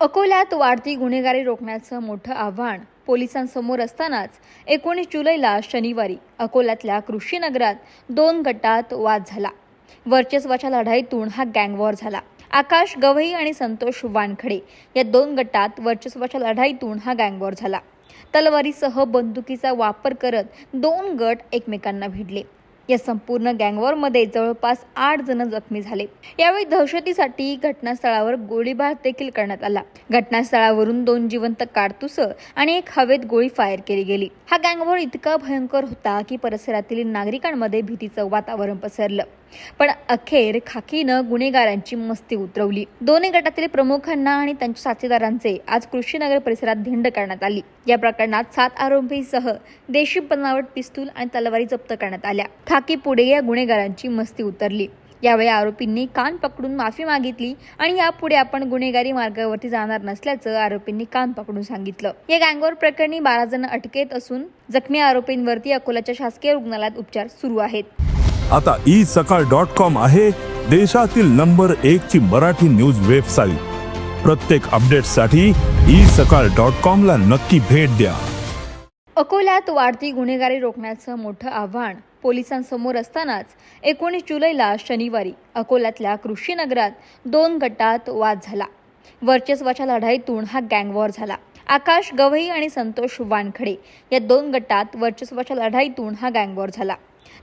अकोल्यात वाढती गुन्हेगारी रोखण्याचं मोठं आव्हान पोलिसांसमोर असतानाच एकोणीस जुलैला शनिवारी अकोल्यातल्या कृषीनगरात दोन गटात वाद झाला. वर्चस्वाच्या लढाईतून हा गँगवॉर झाला. आकाश गवई आणि संतोष वानखडे या दोन गटात वर्चस्वाच्या लढाईतून हा गँगवॉर झाला. तलवारीसह बंदुकीचा वापर करत दोन गट एकमेकांना भिडले. या संपूर्ण गँगवॉरमध्ये जवळपास आठ जण जखमी झाले. यावेळी दहशतीसाठी घटनास्थळावर गोळीबार देखील करण्यात आला. घटनास्थळावरून दोन जिवंत काडतुस आणि एक हवेत गोळी फायर केली गेली. हा गँगवॉर इतका भयंकर होता की परिसरातील नागरिकांमध्ये भीतीचं वातावरण पसरलं. पण अखेर खाकीनं गुन्हेगारांची मस्ती उतरवली. दोन्ही गटातील प्रमुखांना आणि त्यांच्या साथीदारांचे आज कृषीनगर परिसरात धिंड करण्यात आली. या प्रकरणात सात आरोपीसह देशी बनावट पिस्तूल आणि तलवारी जप्त करण्यात आल्या. खाकी पुढे या गुन्हेगारांची मस्ती उतरली. यावेळी आरोपींनी कान पकडून माफी मागितली आणि यापुढे आपण गुन्हेगारी मार्गावरती जाणार नसल्याचं आरोपींनी कान पकडून सांगितलं. या गँगवर प्रकरणी बारा जण अटकेत असून जखमी आरोपींवरती अकोल्याच्या शासकीय रुग्णालयात उपचार सुरू आहेत. आता ई सकाळ डॉट कॉम आहे देशातील नंबर एक ची मराठी न्यूज वेबसाईट प्रत्येक अपडेटसाठी ई सकाळ डॉट कॉम ला नक्की भेट द्या. अकोल्यात वाढती गुन्हेगारी रोखण्याचं मोठं आव्हान पोलिसांसमोर असतानाच एकोणीस जुलैला शनिवारी अकोल्यातल्या कृषीनगरात दोन गटात वाद झाला. वर्चस्वाच्या लढाईतून हा गँगवॉर झाला. आकाश गवई आणि संतोष वानखडे या दोन गटात वर्चस्वाच्या लढाईतून हा गँगवॉर झाला.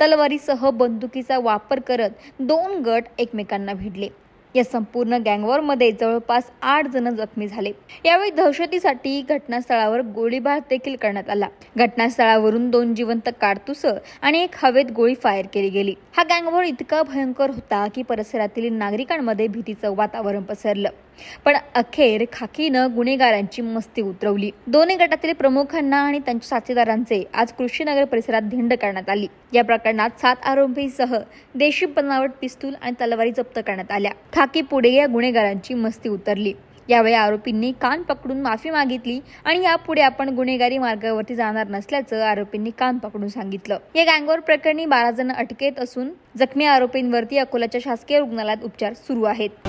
तलवारीसह बंदुकीचा वापर करत दोन गट एकमेकांना भिडले. या संपूर्ण गँगवॉरमध्ये जवळपास आठ जण जखमी झाले. यावेळी दहशतीसाठी घटनास्थळावर गोळीबार देखील करण्यात आला. घटनास्थळावरून दोन जिवंत काडतुस आणि एक हवेत गोळी फायर केली गेली. हा गँगवॉर इतका भयंकर होता की परिसरातील नागरिकांमध्ये भीतीचं वातावरण पसरलं. पण अखेर खाकीनं गुन्हेगारांची मस्ती उतरवली. दोन्ही गटातील प्रमुखांना आणि त्यांच्या साथीदारांचे आज कृषीनगर परिसरात धिंड करण्यात आली. या प्रकरणात सात आरोपीसह देशी बनावट पिस्तूल आणि तलवारी जप्त करण्यात आल्या. खाकी पुढे या गुन्हेगारांची मस्ती उतरली. यावेळी आरोपींनी कान पकडून माफी मागितली आणि यापुढे आपण गुन्हेगारी मार्गावरती जाणार नसल्याचं आरोपींनी कान पकडून सांगितलं. या गँगवर प्रकरणी बारा जण अटकेत असून जखमी आरोपींवरती अकोल्याच्या शासकीय रुग्णालयात उपचार सुरू आहेत.